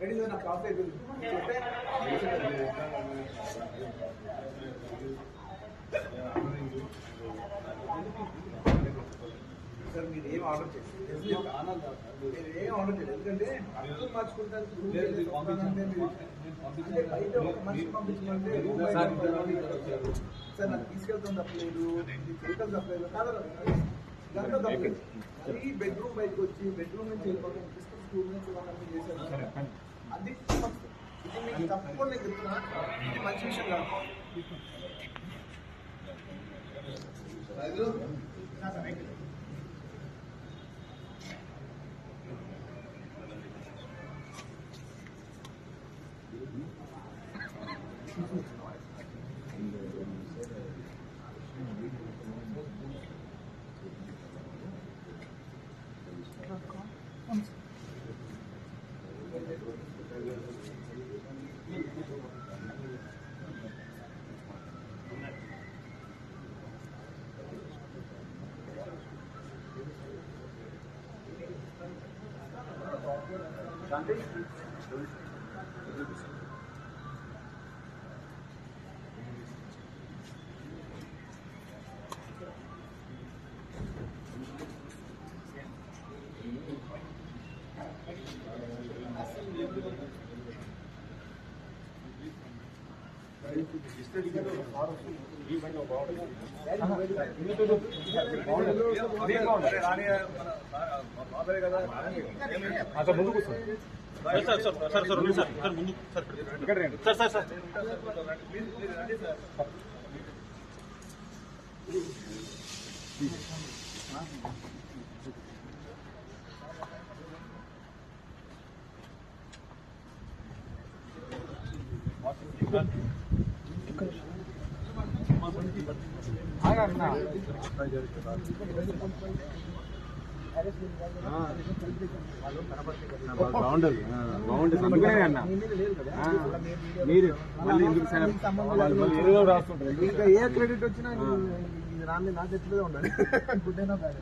Ready నా coffee చెప్తే sir మీరు ఏం ఆర్డర్ చేయాలి మీరు ఏం ఆర్డర్ చేయాలి ఎందుకంటే అర్థం మార్చుకుంటారు అంటే బయట ఒక మనిషి పంపించమంటే. సార్ నాకు తీసుకెళ్తాం తప్పలేదు. చేయటం తప్పలేదు. కాదు దాంట్లో తప్పలేదు. అది బెడ్రూమ్ బయటకు వచ్చి బెడ్రూమ్ నుంచి వెళ్ళిపోతాం స్కూల్ నుంచి వాళ్ళని చేశారు. అది. ఇది మీకు తప్పకుండా నేను చెప్తున్నా. ఇది మంచి విషయం కాదు. Danke. సార్ ముందు కూర్చో sir sir sir sir sir sir ముందు సార్ ఇక్కడ రండి సార్ సార్ సార్ బాగుండదు బాగుంటుంది అందుకనే అన్న మీరు మళ్ళీ ఎందుకు రాస్తుంటారు ఇంకా ఏ క్రెడిట్ వచ్చినా రాని నా చేతిలో ఉండాలి గుడ్ అయినా bad